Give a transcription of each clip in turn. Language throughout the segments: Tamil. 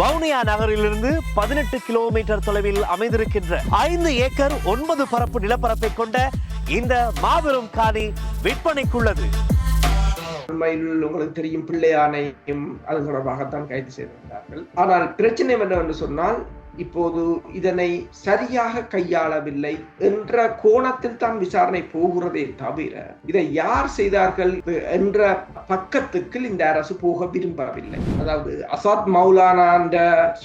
வவுனியா நகரிலிருந்து பதினெட்டு கிலோமீட்டர் தொலைவில் அமைந்திருக்கின்ற ஐந்து ஏக்கர் ஒன்பது பரப்பு நிலப்பரப்பை கொண்ட இந்த மாபெரும் காணி விற்பனைக்குள்ளது. உண்மையில் உங்களுக்கு தெரியும் பிள்ளையானையும் அது தொடர்பாகத்தான் கைது செய்திருந்தார்கள். ஆனால் பிரச்சனை என்னவென்று சொன்னால் இப்போது இதனை சரியாக கையாளவில்லை என்ற கோணத்தில் தான் விசாரணை போகிறதே தவிர இதை யார் செய்தார்கள் என்ற பக்கத்துக்கு இந்த அரசு போக விரும்பவில்லை. அதாவது அசாத் மௌலானா என்ற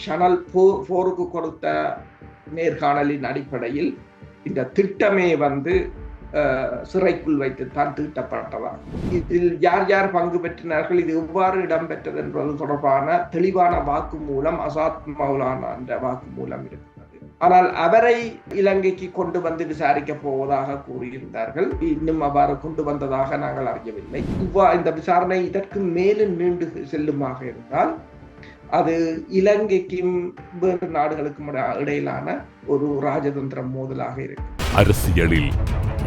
ஷனல் போருக்கு கொடுத்த நேர்காணலின் அடிப்படையில் இந்த திட்டமே வந்து சிறைக்குள் வைத்து தான் தீட்டப்பட்டதாகும் இதில் யார் யார் பங்கு பெற்றினார்கள் இது எவ்வாறு இடம்பெற்றது என்பது தொடர்பான தெளிவான வாக்குமூலம் அசாத் மௌலானா என்ற வாக்குமூலம் இருக்கு ஆனால் அவரை இலங்கைக்கு கொண்டு வந்து விசாரிக்க போவதாக கூறியிருந்தார்கள். இன்னும் அவ்வாறு கொண்டு வந்ததாக நாங்கள் அறியவில்லை. இவ்வா இந்த விசாரணை இதற்கு மேலும் நீண்டு செல்லுமாக இருந்தால் அது இலங்கைக்கும் வேறு நாடுகளுக்கும் இடையிலான ஒரு ராஜதந்திர மோதலாக இருக்கு அரசியலில்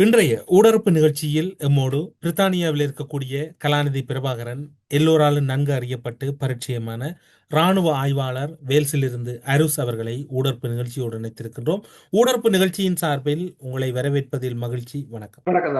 இன்றைய ஊடறுப்பு நிகழ்ச்சியில் எம்மோடு பிரித்தானியாவில் இருக்கக்கூடிய கலாநிதி பிரபாகரன் எல்லோராலும் நன்கு அறியப்பட்டு பரிச்சயமான ராணுவ ஆய்வாளர் வேல்ஸிலிருந்து அருஸ் அவர்களை ஊடறுப்பு நிகழ்ச்சியோடு இணைத்திருக்கின்றோம். ஊடறுப்பு நிகழ்ச்சியின் சார்பில் உங்களை வரவேற்பதில் மகிழ்ச்சி வணக்கம். வணக்கம்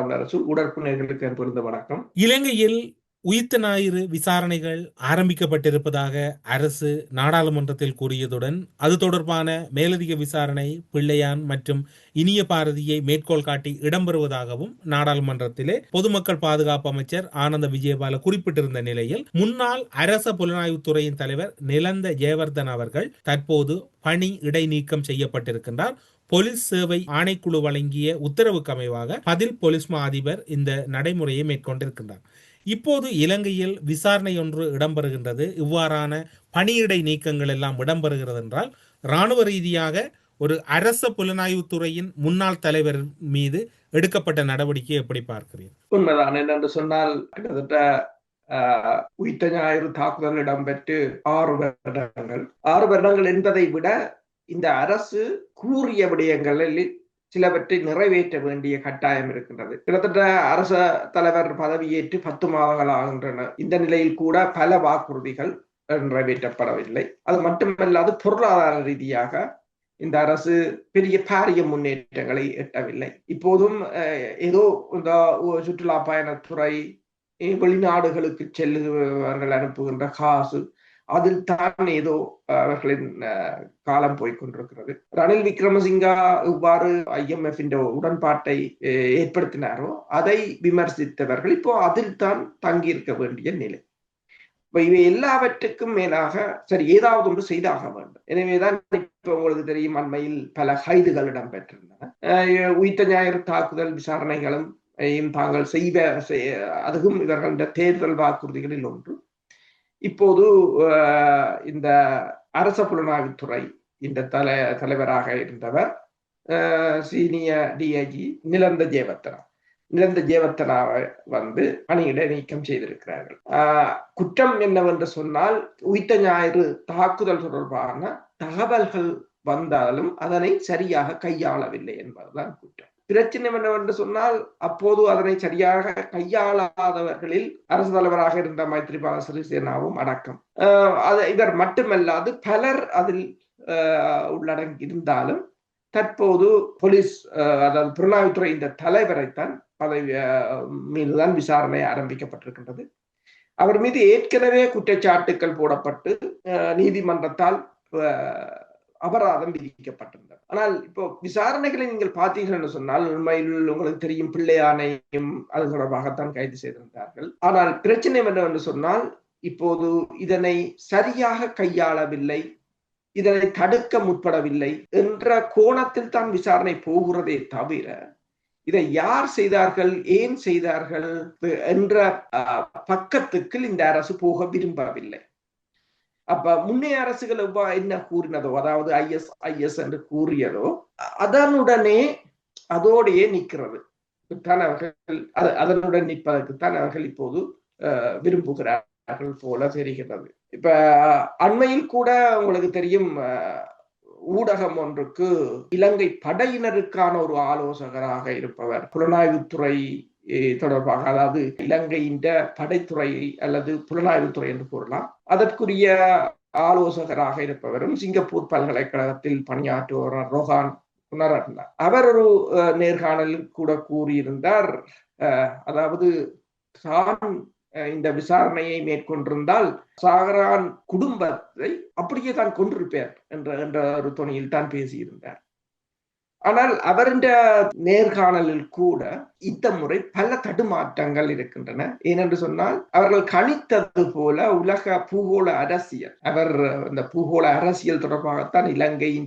அன்பிருந்த வணக்கம். இலங்கையில் உயிர்த்த ஞாயிறு விசாரணைகள் ஆரம்பிக்கப்பட்டிருப்பதாக அரசு நாடாளுமன்றத்தில் கூறியதுடன் அது தொடர்பான மேலதிக விசாரணை பிள்ளையான் மற்றும் இனிய பாரதியை மேற்கோள் காட்டி இடம்பெறுவதாகவும் நாடாளுமன்றத்திலே பொதுமக்கள் பாதுகாப்பு அமைச்சர் ஆனந்த விஜயபால குறிப்பிட்டிருந்த நிலையில் முன்னாள் அரச புலனாய்வுத்துறையின் தலைவர் நிலந்த ஜெயவர்தன் அவர்கள் தற்போது பணி இடைநீக்கம் செய்யப்பட்டிருக்கின்றார். போலீஸ் சேவை ஆணைக்குழு வழங்கிய உத்தரவுக்கு அமைவாக பதில் போலீஸ் மா அதிபர் இந்த நடைமுறையை மேற்கொண்டிருக்கின்றார். இப்போது இலங்கையில் விசாரணை ஒன்று இடம்பெறுகின்றது. இவ்வாறான பணியிடை நீக்கங்கள் எல்லாம் இடம்பெறுகிறது என்றால் இராணுவ ரீதியாக ஒரு அரச புலனாய்வுத்துறையின் முன்னாள் தலைவர் மீது எடுக்கப்பட்ட நடவடிக்கை எப்படி பார்க்கிறீர்கள்? உண்மைதான். என்னென்று சொன்னால் கிட்டத்தட்ட ஆஹ், உயிர்த்த ஞாயிறு தாக்குதல் இடம்பெற்று ஆறு வருடங்கள். ஆறு வருடங்கள் என்பதை விட இந்த அரசு கூறிய விடயங்களில் சிலவற்றை நிறைவேற்ற வேண்டிய கட்டாயம் இருக்கின்றது. கிட்டத்தட்ட அரச தலைவர் பதவியேற்று பத்து மாதங்கள் ஆகின்றன. இந்த நிலையில் கூட பல வாக்குறுதிகள் நிறைவேற்றப்படவில்லை. அது மட்டுமல்லாது பொருளாதார ரீதியாக இந்த அரசு பெரிய பாரிய முன்னேற்றங்களை எட்டவில்லை. இப்போதும் அஹ், ஏதோ இந்த சுற்றுலா பயணத்துறை வெளிநாடுகளுக்கு செல்லுபவர்கள் அனுப்புகின்ற காசு அதில் தான் ஏதோ அவர்களின் காலம் போய்க்கொண்டிருக்கிறது ரணில் விக்ரமசிங்கா இவ்வாறு ஐஎம்எஃப் உடன்பாட்டை ஏற்படுத்தினாரோ அதை விமர்சித்தவர்கள் இப்போ அதில் தான் தங்கியிருக்க வேண்டிய நிலை. இவை எல்லாவற்றுக்கும் மேலாக சரி ஏதாவது ஒன்று செய்தாக வேண்டும். எனவேதான் இப்ப உங்களுக்கு தெரியும் அண்மையில் பல கைதுகள் இடம்பெற்றிருந்தன. அஹ் உயிர்த்த ஞாயிறு தாக்குதல் விசாரணைகளும் தாங்கள் செய்வ செய்- அதுவும் இவர்களுடைய தேர்தல் வாக்குறுதிகளில் ஒன்று. இப்போது இந்த அரச புலனாய்வுத்துறை இந்த தலை தலைவராக இருந்தவர் சீனியர் டிஐஜி நிலந்த ஜேவத்தனா நிலந்த ஜேவத்தனாவை வந்து பணியிட நீக்கம் செய்திருக்கிறார்கள். ஆஹ் குற்றம் என்னவென்று சொன்னால் உயிர்த்த ஞாயிறு தாக்குதல் தொடர்பான தகவல்கள் வந்தாலும் அதனை சரியாக கையாளவில்லை என்பதுதான் குற்றம். பிரச்சனை என்னவென்று சொன்னால் அப்போது அதனை சரியாக கையாளாதவர்களில் அரசு தலைவராக இருந்த மைத்ரிபால சிறிசேனாவும் அடக்கம். ஆஹ் அது இவர் மட்டுமல்லாது பலர் அதில் உள்ளடங்கி இருந்தாலும் தற்போது போலீஸ் அதாவது புலனாய்வுத்துறை இந்த தலைவரைத்தான் பதவி மீதுதான் விசாரணை ஆரம்பிக்கப்பட்டிருக்கின்றது. அவர் மீது ஏற்கனவே குற்றச்சாட்டுக்கள் போடப்பட்டு நீதிமன்றத்தால் அபராதம் விதிக்கப்பட்டது. ஆனால் இப்போ விசாரணைகளை நீங்கள் பார்த்தீர்கள் என்று சொன்னால் உண்மையில் உங்களுக்கு தெரியும் பிள்ளையானையும் அது தொடர்பாகத்தான் கைது செய்திருந்தார்கள். ஆனால் பிரச்சனை என்னவென்று சொன்னால் இப்போது இதனை சரியாக கையாளவில்லை இதனை தடுக்க முற்படவில்லை என்ற கோணத்தில் தான் விசாரணை போகிறதே தவிர இதை யார் செய்தார்கள் ஏன் செய்தார்கள் என்ற அஹ், பக்கத்துக்கு இந்த அரசு போக விரும்பவில்லை. அப்ப முன்னைய அரசுகள் எவ்வா என்ன கூறினதோ அதாவது ஐஎஸ் ஐஎஸ் என்று கூறியதோ அதனுடனே அதோடையே நிற்கிறது. தான் அவர்கள் அதனுடன் நிற்பதற்குத்தான் அவர்கள் இப்போது விரும்புகிறார்கள் போல தெரிகிறது. இப்ப அண்மையில் கூட உங்களுக்கு தெரியும் ஊடகம் ஒன்றுக்கு இலங்கை படையினருக்கான ஒரு ஆலோசகராக இருப்பவர் புலனாய்வுத்துறை தொடர்பாக அதாவது இலங்கையின் படைத்துறை அல்லது புலனாய்வுத்துறை என்று கூறலாம். அதற்குரிய ஆலோசகராக இருப்பவரும் சிங்கப்பூர் பல்கலைக்கழகத்தில் பணியாற்றுபவர் ரோஹான் குணரட்ன அவர் ஒரு அஹ், நேர்காணலில் கூட கூறியிருந்தார். அஹ், அதாவது தான் அஹ், இந்த விசாரணையை மேற்கொண்டிருந்தால் சாகரான் குடும்பத்தை அப்படியே தான் கொன்றிருப்பார் என்ற என்ற ஒரு துணியில் தான் பேசியிருந்தார். ஆனால் அவருடைய நேர்காணலில் கூட இந்த முறை பல தடுமாற்றங்கள் இருக்கின்றன. ஏனென்று சொன்னால் அவர்கள் கணித்தது போல உலக பூகோள அரசியல் அவர் இந்த பூகோள அரசியல் தொடர்பாகத்தான் இலங்கையின்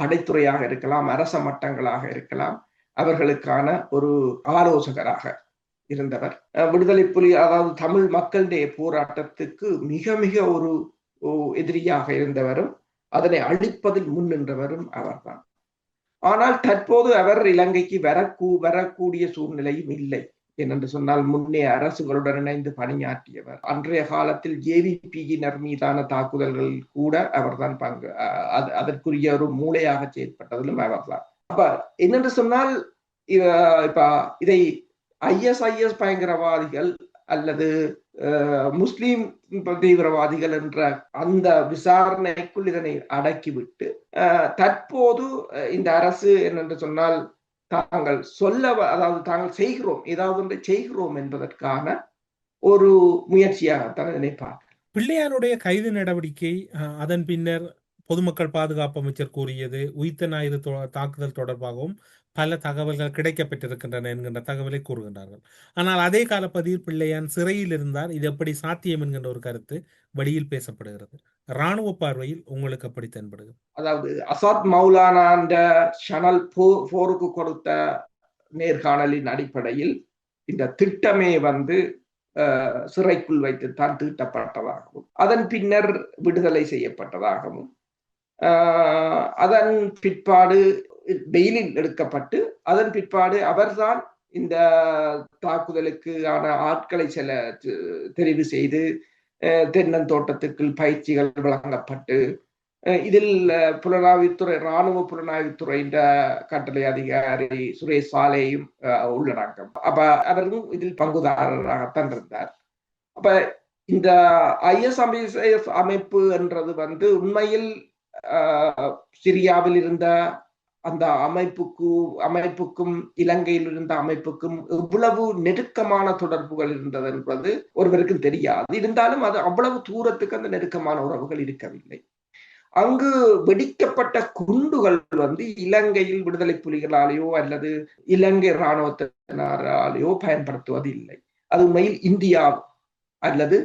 படைத்துறையாக இருக்கலாம் அரச மட்டங்களாக இருக்கலாம் அவர்களுக்கான ஒரு ஆலோசகராக இருந்தவர். அஹ் விடுதலை புலி அதாவது தமிழ் மக்களுடைய போராட்டத்துக்கு மிக மிக ஒரு ஒரு எதிரியாக இருந்தவரும் அதனை அழிப்பதில் முன் நின்றவரும் அவர்தான். ஆனால் தற்போது அவர் இலங்கைக்கு வரக்கூ வரக்கூடிய சூழ்நிலையும் இல்லை. ஏனென்று சொன்னால் முன்னே அரசுகளுடன் இணைந்து பணியாற்றியவர். அன்றைய காலத்தில் ஜேவிபியினர் மீதான தாக்குதல்கள் கூட அவர்தான் பங்கு அஹ் அது- அதற்குரிய ஒரு மூளையாக செயற்பட்டதிலும் அவர்தான். அப்ப என்னென்று சொன்னால் இப்ப இதை ஐஎஸ்ஐஎஸ் பயங்கரவாதிகள் அல்லது முஸ்லீம் தீவிரவாதிகள் என்ற அந்த விசாரணைக்குள் இதனை அடக்கிவிட்டு அஹ், தற்போது இந்த அரசு என்னென்று சொன்னால் தாங்கள் சொல்ல அதாவது தாங்கள் செய்கிறோம் ஏதாவது ஒன்றை செய்கிறோம் என்பதற்கான ஒரு முயற்சியாகத்தான் நினைப்பார் பிள்ளையானுடைய கைது நடவடிக்கை அதன் பின்னர் பொதுமக்கள் பாதுகாப்பு அமைச்சர் கூறியது உயிர்த்த ஞாயிறு தொ- தாக்குதல் தொடர்பாகவும் பல தகவல்கள் கிடைக்கப்பட்டிருக்கின்றன என்கின்ற தகவலை கூறுகின்றார்கள். ஆனால் அதே கால காலப்பதியில் பிள்ளையான் சிறையில் இருந்தார் இது எப்படி சாத்தியம் என்கின்ற ஒரு கருத்து வெளியில் பேசப்படுகிறது. ராணுவ பார்வையில் உங்களுக்கு எப்படி தென்படுகிறது? அதாவது அசாத் மௌலானா ஷனல் போருக்கு கொடுத்த நேர்காணலின் அடிப்படையில் இந்த திட்டமே வந்து அஹ், சிறைக்குள் வைத்துத்தான் தீட்டப்பட்டதாகவும் அதன் பின்னர் விடுதலை செய்யப்பட்டதாகவும் அதன் பிற்பாடு பெயிலில் எடுக்கப்பட்டு அதன் பிற்பாடு அவர்தான் இந்த தாக்குதலுக்கான ஆட்களை சில தெரிவு செய்து தென்னந்தோட்டத்துக்கு தென்னந்தோட்டத்துக்குள் பயிற்சிகள் வழங்கப்பட்டு இதில் புலனாய்வுத்துறை இராணுவ புலனாய்வுத்துறையின் கட்டளை அதிகாரி சுரேஷ் சாலேயும் உள்ளடக்கம். அப்ப அவரும் இதில் பங்குதாரராகத்தான் இருந்தார். அப்ப இந்த ஐஎஸ் அமைப்பு என்றது வந்து உண்மையில் சிரியாவில் இருந்த அந்த அமைப்புக்கு அமைப்புக்கும் இலங்கையில் இருந்த அமைப்புக்கும் எவ்வளவு நெருக்கமான தொடர்புகள் இருந்தது என்பது ஒருவருக்கும் தெரியாது. இருந்தாலும் அது அவ்வளவு தூரத்துக்கு அந்த நெருக்கமான உறவுகள் இருக்கவில்லை. அங்கு வெடிக்கப்பட்ட குண்டுகள் வந்து இலங்கையில் விடுதலை புலிகளாலேயோ அல்லது இலங்கை இராணுவத்தினராலேயோ பயன்படுத்துவது இல்லை அது உண்மையில் இந்தியா அல்லது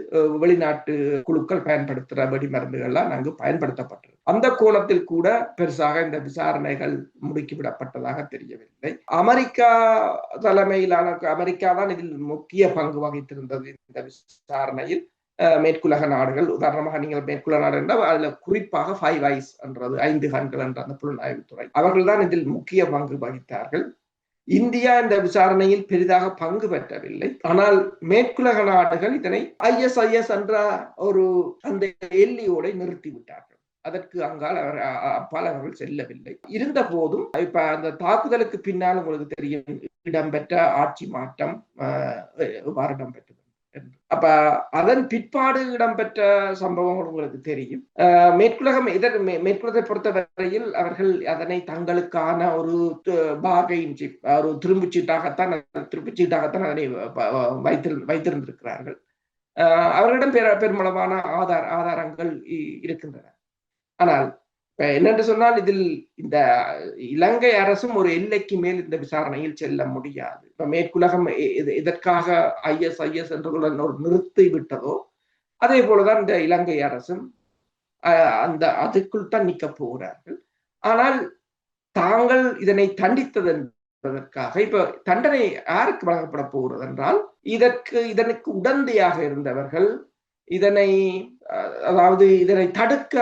வெளிநாட்டு குழுக்கள் பயன்படுத்துகிற வெடிமருந்துகள்லாம் அங்கு பயன்படுத்தப்பட்டது அந்த கோணத்தில் கூட பெருசாக இந்த விசாரணைகள் முடுக்கிவிடப்பட்டதாக தெரியவில்லை. அமெரிக்கா தலைமையிலான அமெரிக்கா தான் இதில் முக்கிய பங்கு வகித்திருந்தது இந்த விசாரணையில். மேற்குலக நாடுகள் உதாரணமாக நீங்கள் மேற்குலக நாடு என்றால் அதுல குறிப்பாக ஃபைவ் ஐஸ் என்றது ஐந்து கண்கள் என்ற அந்த புலனாய்வுத்துறை அவர்கள் தான் இதில் முக்கிய பங்கு வகித்தார்கள். இந்தியா இந்த விசாரணையில் பெரிதாக பங்கு பெற்றவில்லை. ஆனால் மேற்குலக நாடுகள் இதனை ஐஎஸ்ஐஎஸ் என்ற ஒரு அந்த எல்லையோட நிறுத்திவிட்டார்கள். அதற்கு அங்கால் அவர் அப்பால் அவர்கள் செல்லவில்லை. இருந்த போதும் இப்ப அந்த தாக்குதலுக்கு பின்னால் உங்களுக்கு தெரியும் இடம்பெற்ற ஆட்சி மாற்றம் எவ்வாறு இடம்பெற்றது அப்ப அதன் பிற்பாடு இடம்பெற்ற சம்பவங்கள் உங்களுக்கு தெரியும். மேற்குலகம் இதற்கு மேற்குலத்தை மேற்குலகத்தை பொறுத்தவரையில் அவர்கள் அதனை தங்களுக்கான ஒரு பாகையின் சிப் ஒரு திரும்புச்சீட்டாகத்தான் திருப்புச்சீட்டாகத்தான் அதனை சீட்டாகத்தான் அதனை வைத்திரு வைத்திருந்திருக்கிறார்கள். அவர்களிடம் பெரு பெருமளவான ஆதார ஆதாரங்கள் இ- இருக்கின்றன. ஆனால் இப்ப என்னென்று சொன்னால் இதில் இந்த இலங்கை அரசும் ஒரு எல்லைக்கு மேல் இந்த விசாரணையில் செல்ல முடியாது. இப்ப மேற்குலகம் எ- ஐஎஸ் ஐஎஸ் என்று ஒரு நிறுத்தி விட்டதோ அதே போலதான் இந்த இலங்கை அரசும் அஹ், அந்த அதுக்குள் தான் நிக்க போகிறார்கள். ஆனால் தாங்கள் இதனை தண்டித்தது என்பதற்காக இப்ப தண்டனை யாருக்கு வழங்கப்பட போகிறது என்றால் இதற்கு இதனுக்கு உடந்தையாக இருந்தவர்கள் இதனை அதாவது இதனை தடுக்க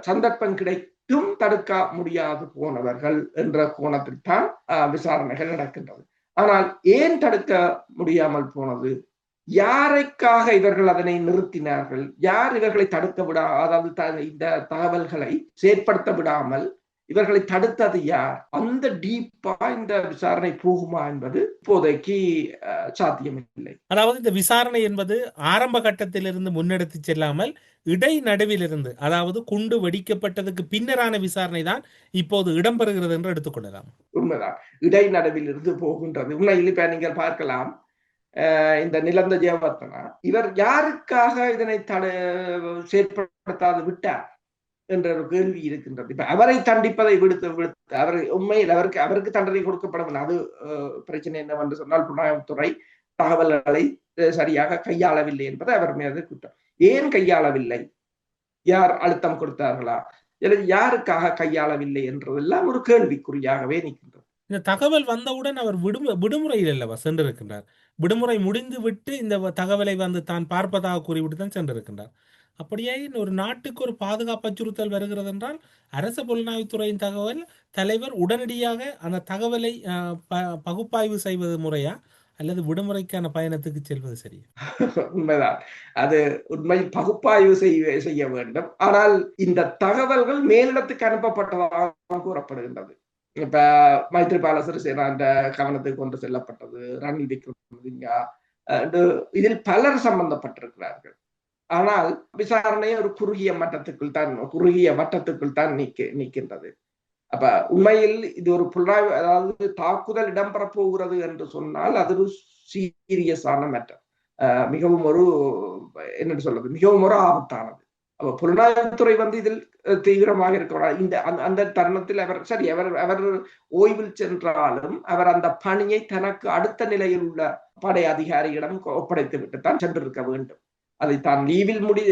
சந்தர்ப்பம் கிடைத்தும் தடுக்க முடியாது போனவர்கள் என்ற கோணத்தில் தான் விசாரணைகள் நடக்கின்றது. ஆனால் ஏன் தடுக்க முடியாமல் போனது? யாருக்காக இவர்கள் அதனை நிறுத்தினார்கள்? யார் இவர்களை தடுக்க விடா அதாவது இந்த தகவல்களை செயற்படுத்த விடாமல் இவர்களை தடுத்தது யார்? அந்த டீப்பா இந்த விசாரணை போகுமா என்பது இப்போதைக்கு அஹ், சாத்தியமில்லை. அதாவது இந்த விசாரணை என்பது ஆரம்ப கட்டத்திலிருந்து முன்னெடுத்து செல்லாமல் இடை நடுவிலிருந்து அதாவது குண்டு வெடிக்கப்பட்டதுக்கு பின்னரான விசாரணை தான் இப்போது இடம்பெறுகிறது என்று எடுத்துக்கொள்ளலாம் உண்மைதான். இடைநடுவில் இருந்து போகின்றது. உண்மையில் இப்ப நீங்கள் பார்க்கலாம். இந்த நிலந்த ஜெயவர்த்தனா இவர் யாருக்காக இதனை தட செயற்படுத்தாது விட்டார்? என்ற ஒரு கேள்வி இருக்கின்றது. இப்ப அவரை தண்டிப்பதை விடுத்து விடுத்து அவர் உண்மையில் அவருக்கு அவருக்கு தண்டனை கொடுக்கப்படும். அது பிரச்சனை என்னவென்று சொன்னால் புலனாய்வுத்துறை தகவல்களை சரியாக கையாளவில்லை என்பது அவர் மீது குற்றம். ஏன் கையாளவில்லை? யார் அழுத்தம் கொடுத்தார்களா? அல்லது யாருக்காக கையாளவில்லை என்றதெல்லாம் ஒரு கேள்விக்குறியாகவே நிற்கின்றது. இந்த தகவல் வந்தவுடன் அவர் விடுமு விடுமுறையில் அல்லவா சென்றிருக்கின்றார்? விடுமுறை முடிந்து விட்டு இந்த தகவலை வந்து தான் பார்ப்பதாக கூறிவிட்டு தான் சென்றிருக்கின்றார். அப்படியே ஒரு நாட்டுக்கு ஒரு பாதுகாப்பு அச்சுறுத்தல் வருகிறது என்றால் அரச புலனாய்வுத்துறையின் தகவல் தலைவர் உடனடியாக அந்த தகவலை பகுப்பாய்வு செய்வது முறையா? அல்லது விடுமுறைக்கான பயணத்துக்கு செல்வது சரியா? உண்மைதான். அது உண்மையில் பகுப்பாய்வு செய்ய செய்ய வேண்டும். ஆனால் இந்த தகவல்கள் மேலிடத்துக்கு அனுப்பப்பட்டதாக கூறப்படுகின்றது. இப்ப மைத்ரிபால சிறிசேனா அந்த கவனத்துக்கு கொண்டு செல்லப்பட்டது ரணில் விக்ரமசிங்கா அஹ் இதில் பலர் சம்பந்தப்பட்டிருக்கிறார்கள். ஆனால் விசாரணை ஒரு குறுகிய மட்டத்துக்குள் தான் குறுகிய வட்டத்துக்குள் தான் நீக்க நீக்கின்றது. அப்ப உண்மையில் இது ஒரு புலனாய்வு அதாவது தாக்குதல் இடம்பெற போகிறது என்று சொன்னால் அது ஒரு சீரியஸான மேட்டர் மிகவும் ஒரு என்னென்னு சொல்றது மிகவும் ஒரு ஆபத்தானது. அப்ப புலனாய்வுத்துறை வந்து இதில் தீவிரமாக இருக்கிறார் இந்த அந்த- அந்த தருணத்தில் அவர் சரி அவர் அவர் ஓய்வில் சென்றாலும் அவர் அந்த பணியை தனக்கு அடுத்த நிலையில் உள்ள படை அதிகாரியிடம் ஒப்படைத்து விட்டு தான் சென்றிருக்க வேண்டும். அதை தான் லீவில் முடி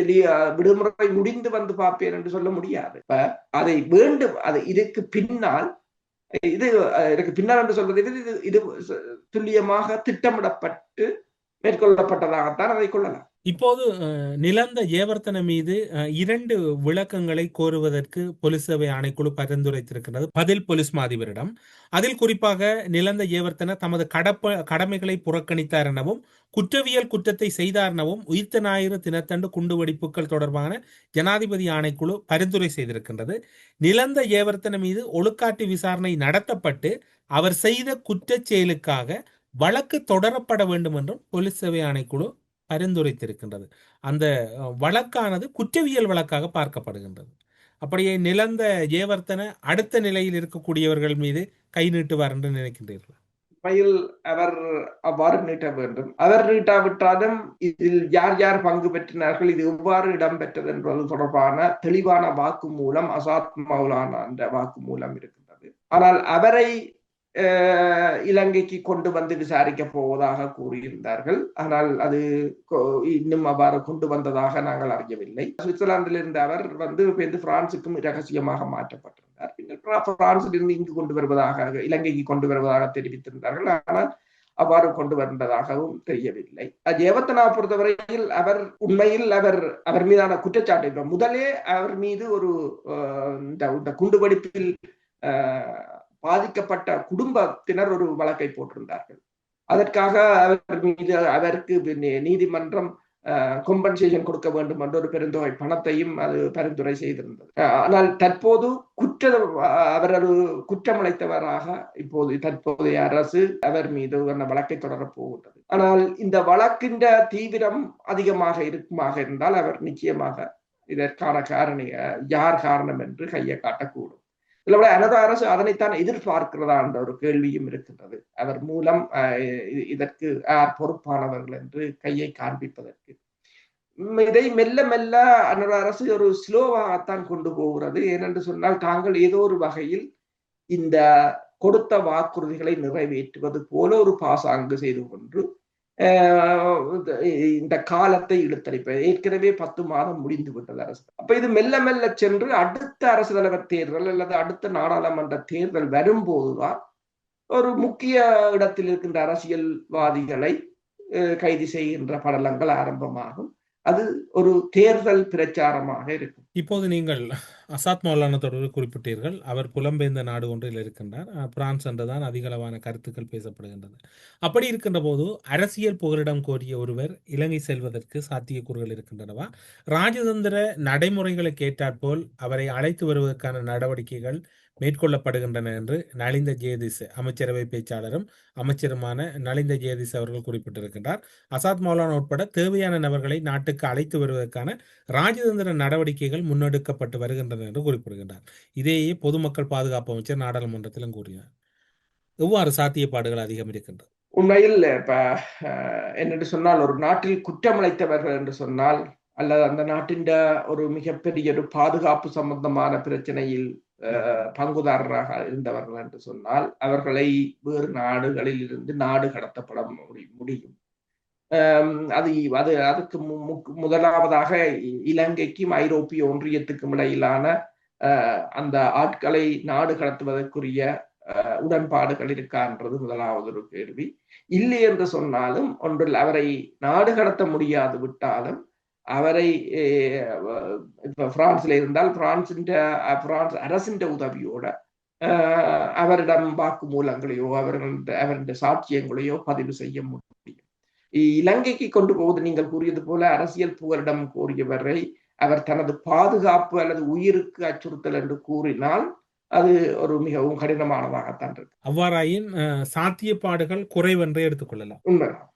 விடுமுறை முடிந்து வந்து பார்ப்பேன் என்று சொல்ல முடியாது. இப்ப அதை வேண்டும் அது இதுக்கு பின்னால் இது அஹ், இதுக்கு பின்னால் என்று சொல்வது இது- இது துல்லியமாக திட்டமிடப்பட்டு மேற்கொள்ளப்பட்டதாகத்தான் அதை கொள்ளலாம். இப்போது நிலந்த ஏவர்த்தன மீது இரண்டு விளக்கங்களை கோருவதற்கு போலீஸ் சேவை ஆணைக்குழு பரிந்துரைத்திருக்கிறது பதில் போலீஸ் மாதிபரிடம். அதில் குறிப்பாக நிலந்த ஏவர்த்தன தமது கடப்ப கடமைகளை புறக்கணித்தார் எனவும் குற்றவியல் குற்றத்தை செய்தார் எனவும் உயிர்த்த ஞாயிறு தினத்தண்டு குண்டுவெடிப்புகள் தொடர்பான ஜனாதிபதி ஆணைக்குழு பரிந்துரை செய்திருக்கின்றது. நிலந்த ஏவர்த்தன மீது ஒழுக்காட்டு விசாரணை நடத்தப்பட்டு அவர் செய்த குற்றச் செயலுக்காக வழக்கு தொடரப்பட வேண்டும் என்றும் போலீஸ் சேவை ஆணைக்குழு பரிந்துரைத்திருக்கின்றது. அந்த வழக்கானது குற்றவியல் வழக்காக பார்க்கப்படுகின்றது. அப்படியே நிலந்த ஏவர்த்தன அடுத்த நிலையில் இருக்கக்கூடியவர்கள் மீது கை நீட்டுவார் என்று நினைக்கின்றீர்கள்? உண்மையில் அவர் அவ்வாறு நீட்ட வேண்டும். அவர் நீட்டாவிட்டாலும் இதில் யார் யார் பங்கு பெற்றினார்கள் இது எவ்வாறு இடம்பெற்றது என்பது தொடர்பான தெளிவான வாக்கு மூலம் அசாத் மௌலானா என்ற வாக்குமூலம் இருக்கின்றது. ஆனால் அவரை இலங்கைக்கு கொண்டு வந்து விசாரிக்க போவதாக கூறியிருந்தார்கள். ஆனால் அது இன்னும் அவ்வாறு கொண்டு வந்ததாக நாங்கள் அறியவில்லை. சுவிட்சர்லாந்தில் இருந்த அவர் வந்து வந்து பிரான்சுக்கும் ரகசியமாக மாற்றப்பட்டிருந்தார். பின்னர் பிரான்சிலிருந்து பிரான்சில் இருந்து இங்கு கொண்டு வருவதாக இலங்கைக்கு கொண்டு வருவதாக தெரிவித்திருந்தார்கள். ஆனால் அவ்வாறு கொண்டு வந்ததாகவும் தெரியவில்லை. ஜெயவர்த்தனா பொறுத்தவரையில் அவர் உண்மையில் அவர் அவர் மீதான குற்றச்சாட்டு முதலே அவர் மீது ஒரு இந்த இந்த குண்டுவெடிப்பில் பாதிக்கப்பட்ட குடும்பத்தினர் ஒரு வழக்கை போட்டிருந்தார்கள். அதற்காக அவர் மீது அவருக்கு நீதிமன்றம் கொம்பன்சேஷன் கொடுக்க வேண்டும் என்ற ஒரு பெருந்தொகை பணத்தையும் அது பரிந்துரை செய்திருந்தது. ஆனால் தற்போது குற்ற அவர் ஒரு குற்றமளித்தவராக இப்போது தற்போதைய அரசு அவர் மீது அந்த வழக்கை தொடரப் போகின்றது. ஆனால் இந்த வழக்கின்ற தீவிரம் அதிகமாக இருக்குமாக இருந்தால் அவர் நிச்சயமாக இதற்கான காரணிய யார் காரணம் என்று கையை காட்டக்கூடும். இதில் விட எனது அரசு அதனைத்தான் எதிர்பார்க்கிறதா என்ற ஒரு கேள்வியும் இருக்கின்றது. அவர் மூலம் அஹ், இதற்கு யார் பொறுப்பானவர்கள் என்று கையை காண்பிப்பதற்கு. இதை மெல்ல மெல்ல அன்னோட அரசு ஒரு ஸ்லோவாகத்தான் கொண்டு போகிறது. ஏனென்று சொன்னால் தாங்கள் ஏதோ ஒரு வகையில் இந்த கொடுத்த வாக்குறுதிகளை நிறைவேற்றுவது போல ஒரு பாசாங்கு செய்து கொண்டு இந்த காலத்தை இழுத்தடிப்ப ஏற்கனவே பத்து மாதம் முடிந்து விட்டது அரசு. அப்ப இது மெல்ல மெல்ல சென்று அடுத்த அரசு தலைவர் தேர்தல் அல்லது அடுத்த நாடாளுமன்ற தேர்தல் வரும்போதுதான் ஒரு முக்கிய இடத்தில் இருக்கின்ற அரசியல்வாதிகளை கைது செய்கின்ற படலங்கள் ஆரம்பமாகும். அது ஒரு தேர்தல் பிரச்சாரமாக இருக்கும். இப்போது நீங்கள் அசாத் மௌலான தொடர்பு குறிப்பிட்டீர்கள். அவர் புலம்பெயர்ந்த நாடு ஒன்றில் இருக்கின்றார். பிரான்ஸ் என்றுதான் அதிகளவான கருத்துக்கள் பேசப்படுகின்றது. அப்படி இருக்கின்ற போது அரசியல் புகலிடம் கோரிய ஒருவர் இலங்கை செல்வதற்கு சாத்தியக்கூறுகள் இருக்கின்றனவா? ராஜதந்திர நடைமுறைகளுக்கு ஏற்றாற்போல் அவரை அழைத்து வருவதற்கான நடவடிக்கைகள் மேற்கொள்ளப்படுகின்றன என்று நலிந்த ஜேதிஸ் அமைச்சரவை பேச்சாளரும் அமைச்சருமான நலிந்த ஜேதிஸ் அவர்கள் குறிப்பிட்டிருக்கின்றார். அசாத் மௌலானா உட்பட தேவையான நபர்களை நாட்டுக்கு அழைத்து வருவதற்கான ராஜதந்திர நடவடிக்கைகள் முன்னெடுக்கப்பட்டு வருகின்றன என்று குறிப்பிடுகின்றார். இதையே பொதுமக்கள் பாதுகாப்பு அமைச்சர் நாடாளுமன்றத்திலும் கூறினார். எவ்வாறு சாத்தியப்பாடுகள் அதிகம் இருக்கின்றது உண்மையில் இப்ப என்னென்று சொன்னால் ஒரு நாட்டில் குற்றமளித்தவர்கள் என்று சொன்னால் அல்லது அந்த நாட்டின் ஒரு மிகப்பெரிய ஒரு பாதுகாப்பு சம்பந்தமான பிரச்சனையில் அஹ், பங்குதாரராக இருந்தவர்கள் என்று சொன்னால் அவர்களை வேறு நாடுகளில் இருந்து நாடு கடத்தப்பட முடியும். அது அது அதுக்கு முதலாவதாக இ- இலங்கைக்கும் ஐரோப்பிய ஒன்றியத்துக்கும் இடையிலான அஹ், அந்த ஆட்களை நாடு கடத்துவதற்குரிய அஹ், உடன்பாடுகள் இருக்கான்றது முதலாவது ஒரு கேள்வி. இல்லை என்று சொன்னாலும் ஒன்றில் அவரை நாடு கடத்த முடியாது விட்டாலும் பிரான்ஸ்ல இருந்தால் பிரான்சின் பிரான்ஸ் அரசின் உதவியோட அஹ், அவரிடம் வாக்குமூலங்களையோ அவர்கள் அவருடைய சாட்சியங்களையோ பதிவு செய்ய முடியும். இலங்கைக்கு கொண்டு போவது நீங்கள் கூறியது போல அரசியல் புகலிடம் கோரியவரை அவர் தனது பாதுகாப்பு அல்லது உயிருக்கு அச்சுறுத்தல் என்று கூறினால் அது ஒரு மிகவும் கடினமானதாகத்தான் இருக்கு. அவ்வாறாயின் சாத்தியப்பாடுகள் குறைவென்றே எடுத்துக்கொள்ளலாம். உண்மைதான்.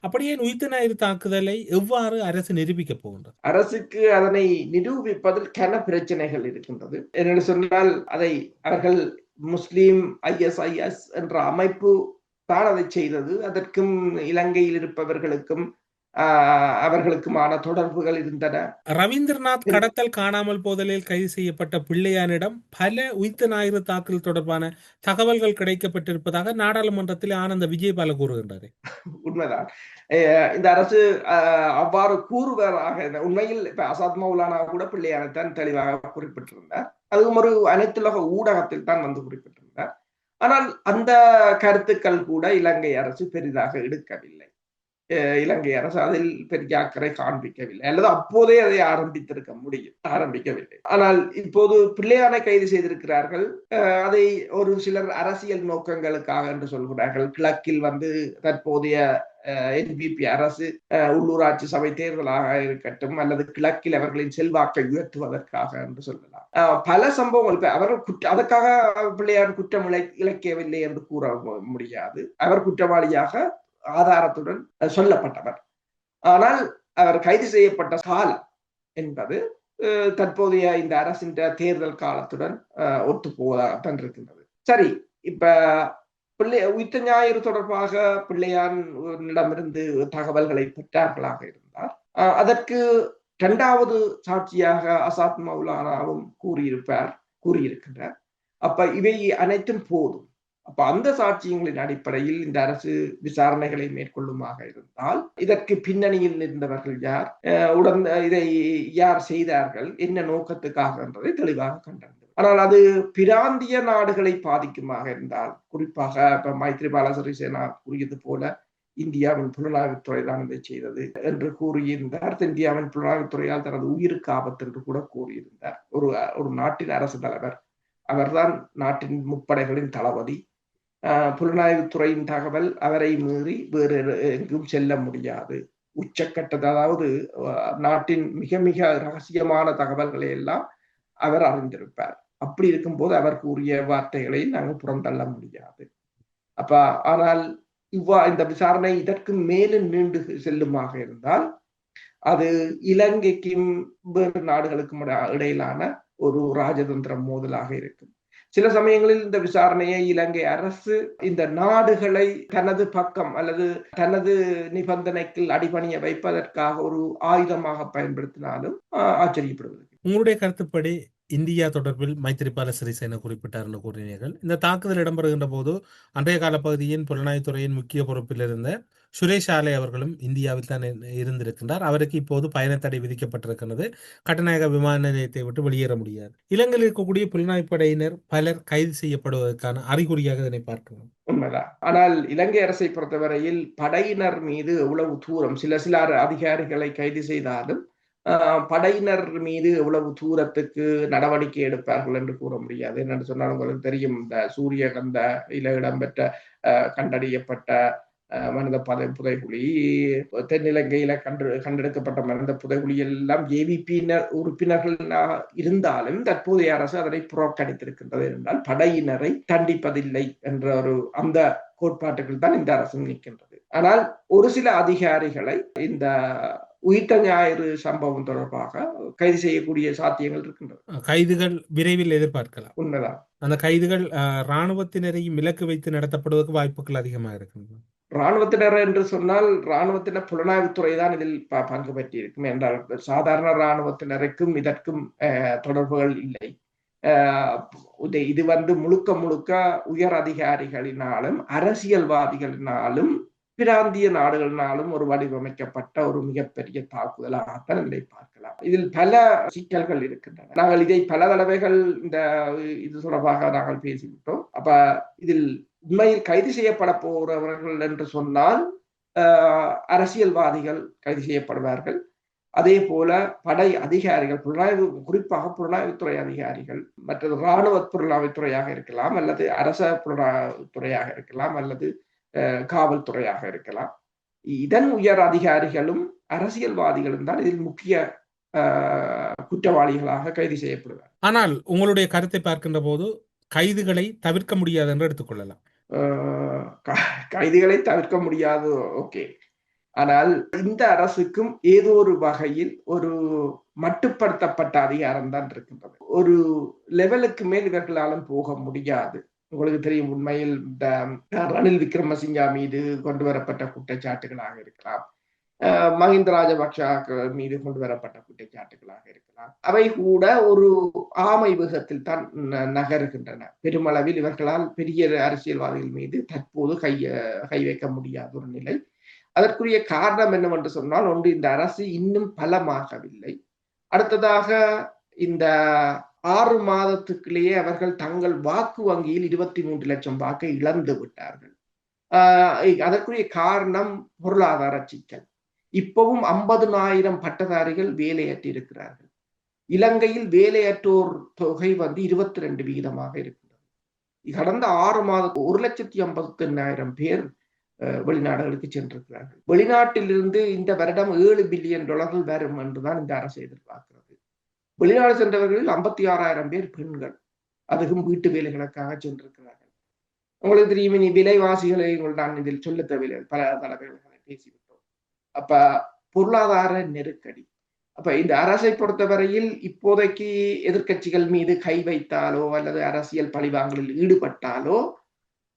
அப்படியே உயிர்த்த தாக்குதலை எவ்வாறு அரசு நிரூபிக்க போகின்றது? அரசுக்கு அதனை நிரூபிப்பதில் கன பிரச்சனைகள் இருக்கின்றது. என்னென்னு சொன்னால் அதை அவர்கள் முஸ்லீம் ஐஎஸ்ஐஎஸ் என்ற அமைப்பு தான் அதை செய்தது. அதற்கும் இலங்கையில் இருப்பவர்களுக்கும் அவர்களுக்குமான தொடர்புகள் இருந்தன. ரவீந்திரநாத் கடத்தல் காணாமல் போதலில் கைது செய்யப்பட்ட பிள்ளையானிடம் பல உயிர்த்த ஞாயிறு தாக்குதல் தொடர்பான தகவல்கள் கிடைக்கப்பட்டிருப்பதாக நாடாளுமன்றத்தில் ஆனந்த விஜயபால கூறுகின்றார் உண்மைதான். இந்த அரசு அவ்வாறு கூறுவதாக உண்மையில் இப்ப அசாத் மௌலானா கூட பிள்ளையானத்தான் தெளிவாக குறிப்பிட்டிருந்தார். அதுவும் ஒரு அனைத்துலக ஊடகத்தில் தான் வந்து குறிப்பிட்டிருந்தார். ஆனால் அந்த கருத்துக்கள் கூட இலங்கை அரசு பெரிதாக எடுக்கவில்லை. இலங்கை அரசு அதில் பெரிய அக்கறை காண்பிக்கவில்லை. அல்லது அப்போதே அதை ஆரம்பித்திருக்க முடியும் ஆரம்பிக்கவில்லை. ஆனால் இப்போது பிள்ளையானை கைது செய்திருக்கிறார்கள். அதை ஒரு சிலர் அரசியல் நோக்கங்களுக்காக என்று சொல்கிறார்கள். கிழக்கில் வந்து தற்போதைய என்பிபி அரசு அஹ், உள்ளூராட்சி சபை தேர்தலாக இருக்கட்டும் அல்லது கிழக்கில் அவர்களின் செல்வாக்கை உயர்த்துவதற்காக என்று சொல்லலாம். அஹ், பல சம்பவங்கள் இப்ப அவர்கள் குற்ற அதற்காக பிள்ளையார் குற்றம் இழை- இழைக்கவில்லை என்று கூற முடியாது. அவர் குற்றவாளியாக ஆதாரத்துடன் சொல்லப்பட்டவர். ஆனால் அவர் கைது செய்யப்பட்ட காலம் என்பது அஹ், தற்போதைய இந்த அரசின் தேர்தல் காலத்துடன் ஒத்து போவதாகத்தான் இருக்கின்றது சரி இப்ப பிள்ளை உயிர்த்த ஞாயிறு தொடர்பாக பிள்ளையானிடமிருந்து தகவல்களை பெற்றார்களாக இருந்தார். அஹ், அதற்கு இரண்டாவது சாட்சியாக அசாத் மௌலானாவும் கூறியிருப்பார் கூறியிருக்கின்றார். அப்ப இவை அனைத்தும் போதும். அப்ப அந்த சாட்சியங்களின் அடிப்படையில் இந்த அரசு விசாரணைகளை மேற்கொள்ளுமாக இருந்தால் இதற்கு பின்னணியில் இருந்தவர்கள் யார்? உடன் இதை யார் செய்தார்கள்? என்ன நோக்கத்துக்காக என்றதை தெளிவாக கண்டனர் ஆனால் அது பிராந்திய நாடுகளை பாதிக்குமாக இருந்தால் குறிப்பாக இப்ப மைத்ரிபால சிறிசேனா கூறியது போல இந்தியாவின் புலனாய்வுத்துறை தான் இதை செய்தது என்று கூறியிருந்தார். இந்தியாவின் புலனாய்வுத்துறையால் தனது உயிருக்கு ஆபத்து என்று கூட கூறியிருந்தார். ஒரு ஒரு நாட்டின் அரசு தலைவர். அவர்தான் நாட்டின் முப்படைகளின் தளபதி. புலனாய்வுத்துறையின் தகவல் அவரை மீறி வேறு எங்கும் செல்ல முடியாது. உச்சக்கட்டது அதாவது நாட்டின் மிக மிக ரகசியமான தகவல்களை எல்லாம் அவர் அறிந்திருப்பார். அப்படி இருக்கும்போது அவர் கூறிய வார்த்தைகளை நாங்கள் புறந்தள்ள முடியாது. அப்ப ஆனால் இவ்வா இந்த விசாரணை இதற்கு மேலும் நீண்டு செல்லுமாக இருந்தால் அது இலங்கைக்கும் வேறு நாடுகளுக்கும் இடையிலான ஒரு ராஜதந்திர மோதலாக இருக்கும். சில சமயங்களில் இந்த விசாரணையை இலங்கை அரசு இந்த நாடுகளை தனது பக்கம் அல்லது தனது நிபந்தனைக்கு அடிபணிய வைப்பதற்காக ஒரு ஆயுதமாக பயன்படுத்தினாலும் ஆஹ், ஆச்சரியப்படுவது. உங்களுடைய கருத்துப்படி இந்தியா தொடர்பில் மைத்திரிபால சிறிசேன குறிப்பிட்டார் என்று கூறினீர்கள். இந்த தாக்குதல் இடம்பெறுகின்ற போது அன்றைய கால பகுதியின் புலனாய்வுத்துறையின் முக்கிய பொறுப்பில் இருந்த சுரேஷ் ஆலை அவர்களும் இந்தியாவில் தான் இருந்திருக்கின்றார். அவருக்கு இப்போது பயணத்தடை விதிக்கப்பட்டிருக்கிறது கட்டநாயக விமான நிலையத்தை விட்டு வெளியேற முடியாது. இலங்கையில் இருக்கக்கூடிய புலனாய்வு படையினர் பலர் கைது செய்யப்படுவதற்கான அறிகுறியாக இதனை பார்க்கிறோம் உண்மைதான். ஆனால் இலங்கை அரசை பொறுத்தவரையில் படையினர் மீது எவ்வளவு தூரம் சில சில அதிகாரிகளை கைது செய்தாலும் படையினர் மீது எவ்வளவு தூரத்துக்கு நடவடிக்கை எடுப்பார்கள் என்று கூற முடியாது. என்னென்னு சொன்னால் உங்களுக்கு தெரியும் இந்த சூரியகந்த இல இடம்பெற்ற கண்டறியப்பட்ட மனித பதை புதைகுழி தென்னிலங்கையில கண்டு கண்டெடுக்கப்பட்ட மனித புதைகுழி எல்லாம் ஏவிபியினர் உறுப்பினர்கள் இருந்தாலும் தற்போதைய அரசு அதனை புறக்கணித்திருக்கின்றது என்றால் படையினரை தண்டிப்பதில்லை என்ற ஒரு அந்த கோட்பாட்டுகள் தான் இந்த அரசு நிற்கின்றது. ஆனால் ஒரு சில அதிகாரிகளை இந்த உயிர்த்த ஞாயிறு சம்பவம் தொடர்பாக கைது செய்யக்கூடிய சாத்தியங்கள் இருக்கின்றது கைதுகள் விரைவில் எதிர்பார்க்கலாம். உண்மைதான். அந்த கைதுகள் இராணுவத்தினரையும் இலக்கு வைத்து நடத்தப்படுவதற்கு வாய்ப்புகள் அதிகமாக இருக்கின்றன. இராணுவத்தினர் என்று சொன்னால் இராணுவத்தினர் புலனாய்வுத்துறை தான் இதில் பங்கு பெற்றிருக்கும் என்றால் சாதாரண இராணுவத்தினருக்கும் இதற்கும் தொடர்புகள் இல்லை. இது வந்து முழுக்க முழுக்க உயர் அதிகாரிகளினாலும் அரசியல்வாதிகளினாலும் பிராந்திய நாடுகளினாலும் ஒரு வடிவமைக்கப்பட்ட ஒரு மிகப்பெரிய தாக்குதலாகத்தான் இதை பார்க்கலாம். இதில் பல சிக்கல்கள் இருக்கின்றன. நாங்கள் இதை பல தடவைகள் இந்த இது தொடர்பாக நாங்கள் பேசிவிட்டோம். அப்ப இதில் உண்மையில் கைது செய்யப்பட போகிறவர்கள் என்று சொன்னால் ஆஹ், அரசியல்வாதிகள் கைது செய்யப்படுவார்கள். அதே போல படை அதிகாரிகள் புலனாய்வு குறிப்பாக புலனாய்வுத்துறை அதிகாரிகள் மற்றது இராணுவ புலனாய்வுத்துறையாக இருக்கலாம் அல்லது அரச புலனாய்வுத்துறையாக இருக்கலாம் அல்லது காவல்துறையாக இருக்கலாம். இதன் உயர் அதிகாரிகளும் அரசியல்வாதிகளும் தான் இதில் முக்கிய குற்றவாளிகளாக கைது செய்யப்படுவார் ஆனால் உங்களுடைய கருத்தை பார்க்கின்ற போது கைதுகளை தவிர்க்க முடியாது என்று எடுத்துக்கொள்ளலாம். கைதுகளை தவிர்க்க முடியாது ஓகே. ஆனால் இந்த அரசுக்கும் ஏதோ ஒரு வகையில் ஒரு மட்டுப்படுத்தப்பட்ட அதிகாரம் தான் இருக்கின்றது. ஒரு லெவலுக்கு மேல் இவர்களாலும் போக முடியாது. உங்களுக்கு தெரியும் உண்மையில் இந்த ரணில் விக்ரமசிங்கா மீது கொண்டு வரப்பட்ட குற்றச்சாட்டுகளாக இருக்கலாம். ஆஹ் மஹிந்த ராஜபக்ஷ மீது கொண்டு வரப்பட்ட குற்றச்சாட்டுகளாக இருக்கலாம். அவை கூட ஒரு ஆமை வேகத்தில் தான் ந- நகருகின்றன. பெருமளவில் இவர்களால் பெரிய அரசியல்வாதிகள் மீது தற்போது கை கை வைக்க முடியாத ஒரு நிலை. அதற்குரிய காரணம் என்னவென்று சொன்னால் ஒன்று இந்த அரசு இன்னும் பலமாகவில்லை. அடுத்ததாக இந்த ஆறு மாதத்துக்குள்ளேயே அவர்கள் தங்கள் வாக்கு வங்கியில் இருபத்தி மூன்று லட்சம் வாக்கை இழந்து விட்டார்கள். ஆஹ் அதற்குரிய காரணம் பொருளாதார சிக்கல். இப்பவும் ஐம்பதுனாயிரம் பட்டதாரிகள் வேலையற்று இருக்கிறார்கள் இலங்கையில் வேலையற்றோர் தொகை வந்து இருபத்தி ரெண்டு விகிதமாக இருக்கின்றது. கடந்த ஆறு மாதம் ஒரு லட்சத்தி ஐம்பத்தி எண்ணாயிரம் பேர் அஹ், வெளிநாடுகளுக்கு சென்றிருக்கிறார்கள். வெளிநாட்டிலிருந்து இந்த வருடம் ஏழு பில்லியன் டாலர்கள் வரும் என்றுதான் இந்த அரசு எதிர்பார்க்கிறது. வெளிநாடு சென்றவர்களில் ஐம்பத்தி ஆறாயிரம் பேர் பெண்கள். அதுவும் வீட்டு வேலைகளுக்காக சென்றிருக்கிறார்கள். உங்களுக்கு தெரியும் இனி விலைவாசிகளை நான் இதில் சொல்ல தேவையில்லை. பல தலைவர்களை பேசிவிட்டோம். அப்ப பொருளாதார நெருக்கடி. அப்ப இந்த அரசை பொறுத்தவரையில் இப்போதைக்கு எதிர்க்கட்சிகள் மீது கை வைத்தாலோ அல்லது அரசியல் பழிவாங்கலில் ஈடுபட்டாலோ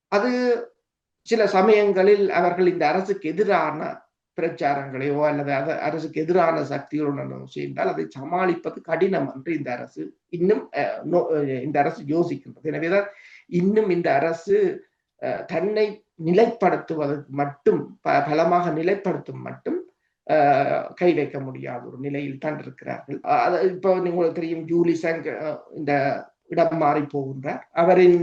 அது சில சமயங்களில் அவர்கள் இந்த அரசுக்கு எதிரான பிரச்சாரங்களையோ அல்லது அத- அரசுக்கு எதிரான சக்திகளுடன் செய்தால் அதை சமாளிப்பது கடினம் என்று இந்த அரசு இன்னும் அஹ், இந்த அரசு யோசிக்கின்றது. எனவேதான் இன்னும் இந்த அரசு தன்னை நிலைப்படுத்துவதற்கு மட்டும் ப- பலமாக நிலைப்படுத்தும் மட்டும் கை வைக்க முடியாத ஒரு நிலையில் தான் இருக்கிறார்கள். அஹ், இப்போ உங்களுக்கு தெரியும் ஜூலி சங் இந்த இடம் மாறி போகின்றார் அவரின்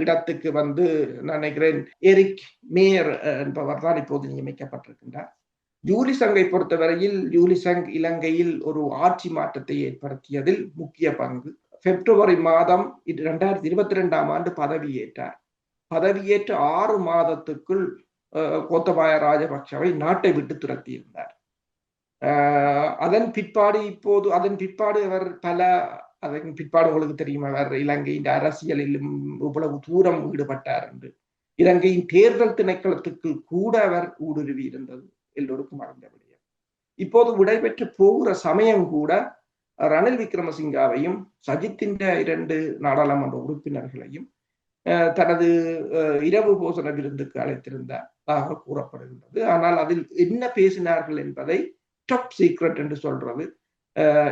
இடத்துக்கு வந்து நான் நினைக்கிறேன் எரிக் மேயர் என்பவர் தான் இப்போது நியமிக்கப்பட்டிருக்கின்றார். ஜூலிசங்கை பொறுத்தவரையில் ஜூலிசங் இலங்கையில் ஒரு ஆட்சி மாற்றத்தை ஏற்படுத்தியதில் முக்கிய பங்கு. பிப்ரவரி மாதம் இரண்டாயிரத்தி இருபத்தி ரெண்டாம் ஆண்டு பதவியேற்றார் பதவியேற்ற ஆறு மாதத்துக்குள் அஹ், கோத்தபாய ராஜபக்சவை நாட்டை விட்டு துரத்தியிருந்தார். அதன் பிற்பாடு இப்போது அதன் பிற்பாடு அவர் பல அதன் பிற்பாடு உங்களுக்கு தெரியும்? அவர் இலங்கையின் அரசியலிலும் இவ்வளவு தூரம் ஈடுபட்டார் என்று. இலங்கையின் தேர்தல் திணைக்களத்துக்கு கூட அவர் ஊடுருவி இருந்தது. எல்லோருக்கும் அறிந்த விடயம். இப்போது விடைபெற்று போகிற சமயம் கூட ரணில் விக்ரமசிங்காவையும் சஜித்தின் இரண்டு நாடாளுமன்ற உறுப்பினர்களையும் தனது இரவு போசன விருந்துக்கு அழைத்திருந்ததாக கூறப்படுகின்றது. ஆனால் அதில் என்ன பேசினார்கள் என்பதை டாப் சீக்ரெட் என்று சொல்றது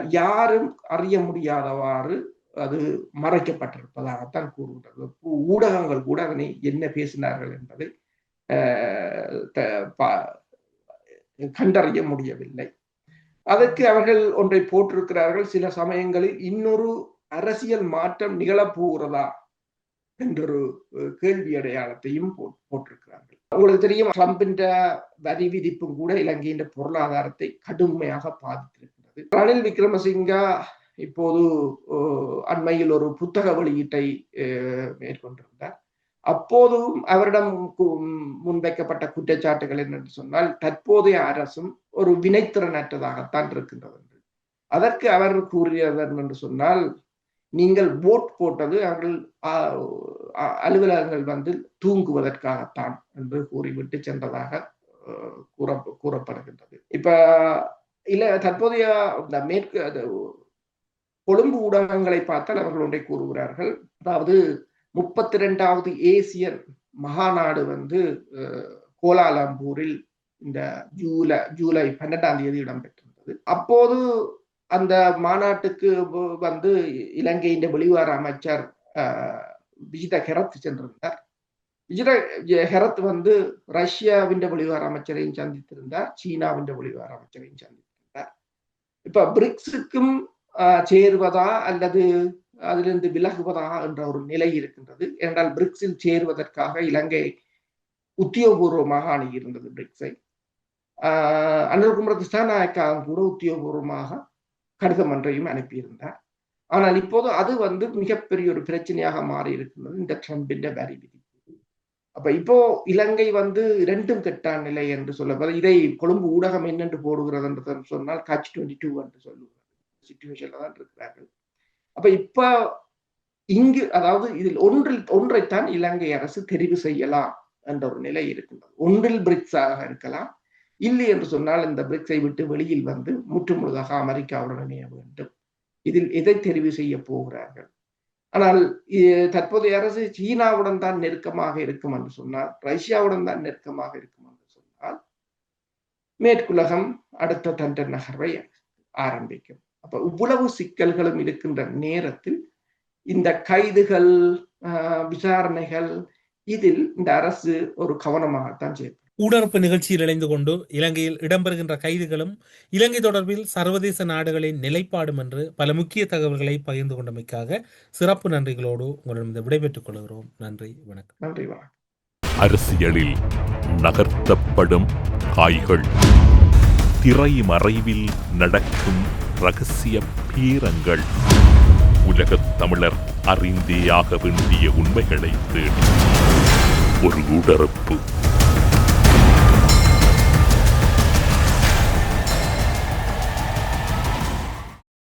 யாரும் அறிய முடியாதவாறு அது மறைக்கப்பட்டிருப்பதாகத்தான் கூறுகின்றது. ஊடகங்கள் கூட அதனை என்ன பேசினார்கள் என்பதை த- பா- கண்டறிய முடியவில்லை. அதற்கு அவர்கள் ஒன்றை போட்டிருக்கிறார்கள். சில சமயங்களில் இன்னொரு அரசியல் மாற்றம் நிகழப்போகிறதா என்றொரு கேள்வி அடையாளத்தையும் போ- போட்டிருக்கிறார்கள். உங்களுக்கு தெரியும் ட்ரம்பின் வரி விதிப்பும் கூட இலங்கையின் பொருளாதாரத்தை கடுமையாக பாதித்திருக்கிறது ரணில் விக்ரமசிங்கா இப்போது அண்மையில் ஒரு புத்தக வெளியீட்டை மேற்கொண்டிருந்தார். அப்போதும் அவரிடம் முன்வைக்கப்பட்ட குற்றச்சாட்டுகள் என்னென்று சொன்னால் தற்போதைய அரசும் ஒரு வினைத்திறனற்றதாகத்தான் இருக்கின்றது என்று. அதற்கு அவர் கூறியவர் என்று சொன்னால் நீங்கள் ஓட் போட்டது அவர்கள் அலுவலகங்கள் வந்து தூங்குவதற்காகத்தான் என்று கூறிவிட்டு சென்றதாக கூற கூறப்படுகின்றது. இப்ப இல்ல தற்போதைய இந்த மேற்கு அது கொழும்பு ஊடகங்களை பார்த்தால் அவர்கள் ஒன்றை கூறுகிறார்கள். அதாவது முப்பத்தி ரெண்டாவது ஏசியன் மகாநாடு வந்து கோலாலம்பூரில் இந்த ஜூலை ஜூலை பன்னெண்டாம் தேதி இடம்பெற்றிருந்தது. அப்போது அந்த மாநாட்டுக்கு வந்து இலங்கையின் வெளிவார அமைச்சர் விஜித ஹெரத் சென்றிருந்தார். விஜித ஹெரத் வந்து ரஷ்யாவின் வெளிவார அமைச்சரையும் சந்தித்திருந்தார் சீனாவின் வெளிவார அமைச்சரையும் சந்தித்திருந்தார். இப்ப பிரிக்ஸுக்கும் சேருவதா அல்லது அதிலிருந்து விலகுவதா என்ற ஒரு நிலை இருக்கின்றது. என்றால் பிரிக்ஸில் சேருவதற்காக இலங்கை உத்தியோகபூர்வமாக அணுகியிருந்தது பிரிக்ஸை. ஆஹ் அனில்குமார் திசாநாயக்காவும் கூட உத்தியோகபூர்வமாக கடிதம் ஒன்றையும் அனுப்பியிருந்தார். ஆனால் இப்போது அது வந்து மிகப்பெரிய ஒரு பிரச்சனையாக மாறி இருக்கின்றது இந்த ட்ரம்பின் வரி அப்ப இப்போ இலங்கை வந்து இரண்டும் கெட்டான் நிலை என்று சொல்ல இதை கொழும்பு ஊடகம் என்னென்று போடுகிறது என்று சொன்னால் காட்சி டுவெண்ட்டி டூ என்று சொல்லுவாங்க. சுச்சுவேஷன்ல தான் இருக்கிறார்கள். அப்ப இப்ப இங்கு அதாவது இதில் ஒன்றில் ஒன்றைத்தான் இலங்கை அரசு தெரிவு செய்யலாம் என்ற ஒரு நிலை இருக்கின்றது. ஒன்றில் பிரிக்ஸாக இருக்கலாம். இல்லை என்று சொன்னால் இந்த பிரிக்ஸை விட்டு வெளியில் வந்து முற்றுமுழுதாக அமெரிக்காவுடன் இணைய வேண்டும். இதில் எதை தெரிவு செய்ய போகிறார்கள்? ஆனால் தற்போதைய அரசு சீனாவுடன் தான் நெருக்கமாக இருக்கும் என்று சொன்னால் ரஷ்யாவுடன் தான் நெருக்கமாக இருக்கும் என்று சொன்னால் மேற்குலகம் அடுத்த தண்ட நகர்வை ஆரம்பிக்கும். அப்ப இவ்வளவு சிக்கல்களும் இருக்கின்ற நேரத்தில் இந்த கைதுகள் ஆஹ், விசாரணைகள் இதில் இந்த அரசு ஒரு கவனமாகத்தான் செய்யும் ஊடறுப்பு நிகழ்ச்சியில் இணைந்து கொண்டு இலங்கையில் இடம்பெறுகின்ற கைதுகளும் இலங்கை தொடர்பில் சர்வதேச நாடுகளின் நிலைப்பாடும் என்று பல முக்கிய தகவல்களை பகிர்ந்து கொண்டமைக்காக சிறப்பு நன்றிகளோடு உங்களிடம் விடைபெற்றுக் கொள்கிறோம். நன்றி வணக்கம். நன்றி அரசியலில் நகர்த்தப்படும் காய்கள் திரைமறைவில் நடக்கும் ரகசிய பீரங்கள். உலகத் தமிழர் அறிந்தேயாக வேண்டிய உண்மைகளை தேடி ஒரு உடறுப்பு